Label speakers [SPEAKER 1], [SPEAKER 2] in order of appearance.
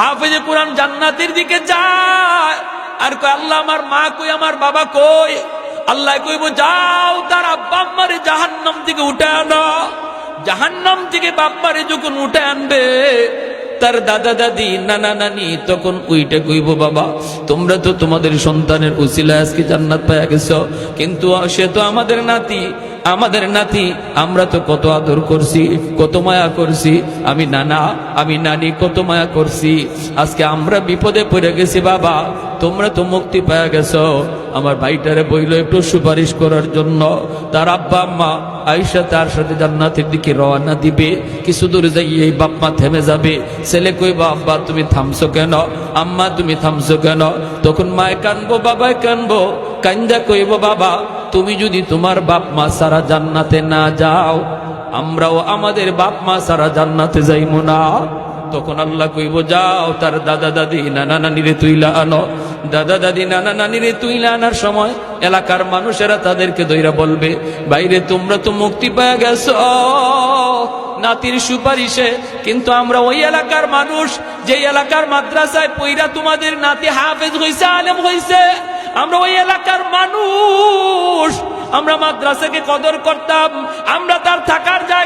[SPEAKER 1] হাফেজে কোরআন জান্নাতের দিকে যায়। আর কয়, আল্লাহ আমার মা কই, আমার বাবা কই? আল্লাহ কইব, যাও তার আব্বা আম্মারে জাহান্নাম থেকে উঠে আনো। জাহান্নাম থেকে বাপ্পারে যখন উঠে আনবে, তার দাদা দাদি, নানা নানি তখন উইটা কইব, বাবা, তোমরা তো তোমাদের সন্তানের উসিলা আজকে জান্নাত পাইয়া গেছ। কিন্তু সে তো আমাদের নাতি। আমাদের নাতি, আমরা তো কত আদর করছি, কত মায়া করছি। আমি নানা, আমি নানি, কত মায়া করছি। আজকে আমরা বিপদে পড়ে গেছি, বাবা। তোমরা তো মুক্তি পাওয়া গেছো। আমার ভাইটারে বইল একটু সুপারিশ করার জন্য। তার আব্বা, আম্মা আইসা তার সাথে জান্নাতের দিকে রওনা দিবে। কিছু দূরে যাই এই বাপ্পা থেমে যাবে। ছেলে কইবা আব্বা, তুমি থামছো কেন? আম্মা, তুমি থামছো কেন? তখন মায় কানবো, বাবায় কানবো। কান্দা কইব, বাবা তুমি যদি তোমার বাপ মা সারা জান্নাতে না যাও, আমরাও আমাদের বাপ মা সারা জান্নাতে যাইমু না। তখন আল্লাহ কইব, যাও, তার দাদা দাদি, নানা নানিরে তুইলা আনো। দাদা দাদি, নানা নানিরে তুইলা আনার সময় এলাকার মানুষেরা তাদেরকে দইরা বলবে, বাইরে তোমরা তো মুক্তি পাওয়া গেছ। নাতির সুপারিশে কিন্তু আমরা ওই এলাকার মানুষ যে এলাকার মাদ্রাসায় পইরা তোমাদের নাতি হাফেজ হইছে, আলেম হইছে। আমরা ওই এলাকার মানুষ। আমরা মাদ্রাসাকে কদর করতাম আমরা তার থাকার জায়গা